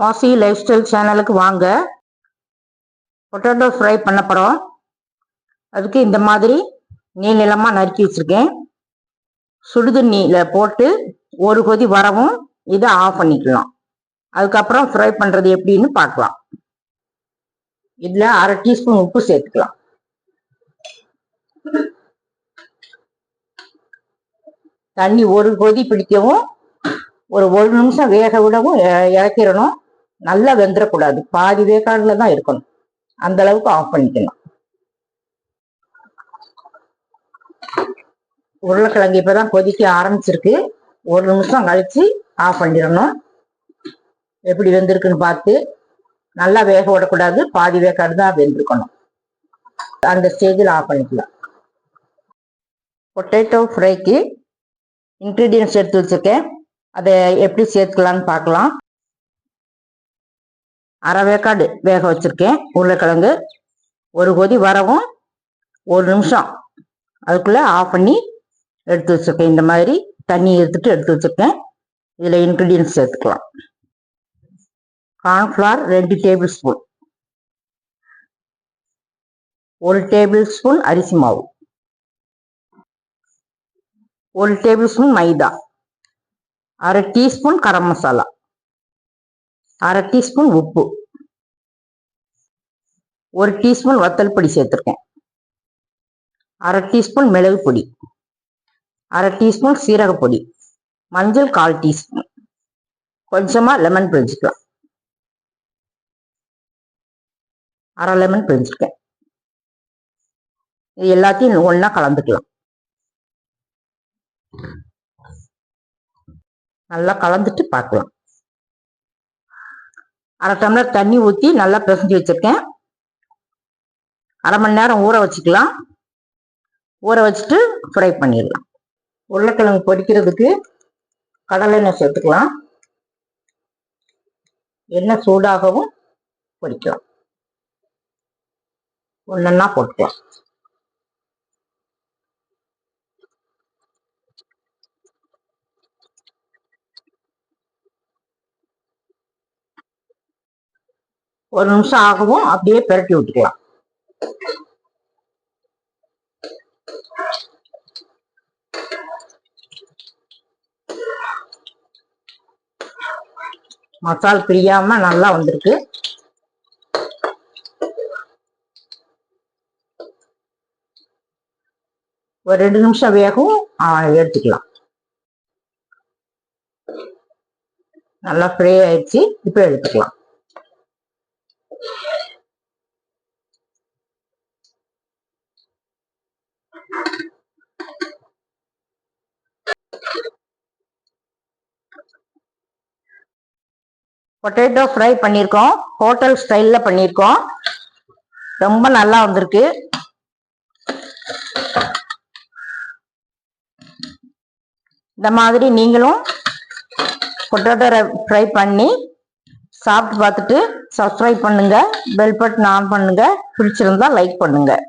வாசி life style சேனலுக்கு வாங்க. பொட்டேட்டோ ஃப்ரை பண்ண போகிறோம் அதுக்கு இந்த மாதிரி நீள் நிலமாக நறுக்கி வச்சுருக்கேன். சுடுதண்ணியில் போட்டு ஒரு கொதி வரவும் இதை ஆஃப் பண்ணிக்கலாம். அதுக்கப்புறம் ஃப்ரை பண்ணுறது எப்படின்னு பார்க்கலாம். இதில் அரை டீஸ்பூன் உப்பு சேர்த்துக்கலாம். தண்ணி ஒரு கொதி பிடிக்கவும் ஒரு ஒரு நிமிஷம் வேக விடவும் இறக்கிடணும். நல்லா வெந்துடக்கூடாது பாதி வேக்காடுல தான் இருக்கணும். அந்த அளவுக்கு ஆஃப் பண்ணிக்கணும். உருளைக்கிழங்கு இப்பதான் கொதிக்க ஆரம்பிச்சிருக்கு. ஒரு நிமிஷம் கழிச்சு ஆஃப் பண்ணிடணும். எப்படி வெந்திருக்குன்னு பார்த்து நல்லா வேக விடக்கூடாது. பாதி வேக்காடு தான் வெந்திருக்கணும். அந்த ஸ்டேஜில் ஆஃப் பண்ணிக்கலாம். பொட்டேட்டோ ஃப்ரைக்கு இன்க்ரீடியன்ஸ் எடுத்து வச்சுருக்கேன். அதை எப்படி சேர்த்துக்கலாம்னு பார்க்கலாம். அரை வேக்காடு வேக வச்சுருக்கேன். உருளைக்கிழங்கு ஒரு கொதி வரவும் ஒரு நிமிஷம். அதுக்குள்ளே ஆஃப் பண்ணி எடுத்து வச்சுருக்கேன். இந்த மாதிரி தண்ணி எடுத்துட்டு எடுத்து வச்சுருக்கேன். இதில் இன்க்ரீடியன்ஸ் சேர்த்துக்கலாம். கார்ன்ஃப்ளவர் ரெண்டு டேபிள் ஸ்பூன் ஒரு டேபிள் ஸ்பூன் அரிசி மாவு. ஒரு டேபிள் ஸ்பூன் மைதா. அரை டீஸ்பூன் கரம் மசாலா. அரை டீஸ்பூன் உப்பு. ஒரு டீஸ்பூன் வத்தல் பொடி சேர்த்துருக்கேன். அரை டீஸ்பூன் மிளகு பொடி. அரை டீஸ்பூன் சீரக பொடி. மஞ்சள் கால் டீஸ்பூன். கொஞ்சமா லெமன் பிழிஞ்சிக்கலாம். அரை லெமன் பிழிஞ்சிருக்கேன். இது எல்லாத்தையும் ஒன்றா கலந்துக்கலாம். நல்லா கலந்துட்டு பார்க்கலாம். அரை டம்ளர் தண்ணி ஊற்றி நல்லா பிசைஞ்சு வச்சுருக்கேன். அரை மணி நேரம் ஊற வச்சுக்கலாம். ஊற வச்சுட்டு ஃப்ரை பண்ணிடலாம். உருளைக்கிழங்கு பொரிக்கிறதுக்கு கடலை எண்ணெய் சேர்த்துக்கலாம். எண்ணெய் சூடாகவும் பொரிக்கலாம். ஒன்றா போட்டுக்கலாம். ஒரு நிமிஷம் ஆகவும் அப்படியே பிரட்டி விட்டுக்கலாம். மசால் பிரியாம நல்லா வந்திருக்கு. ஒரு ரெண்டு நிமிஷம் வேகவும் எடுத்துக்கலாம். நல்லா ஃப்ரை ஆயிடுச்சு இப்போ எடுத்துக்கலாம். பொட்டேட்டோ ஃப்ரை பண்ணியிருக்கோம் ஹோட்டல் ஸ்டைலில் பண்ணியிருக்கோம் ரொம்ப நல்லா வந்திருக்கு. இந்த மாதிரி நீங்களும் பொட்டேட்டோ ஃப்ரை பண்ணி சாப்பிட்டு பார்த்துட்டு சப்ஸ்கிரைப் பண்ணுங்கள் பெல் பட்டன் ஆன் பண்ணுங்கள் பிடிச்சிருந்தா லைக் பண்ணுங்கள்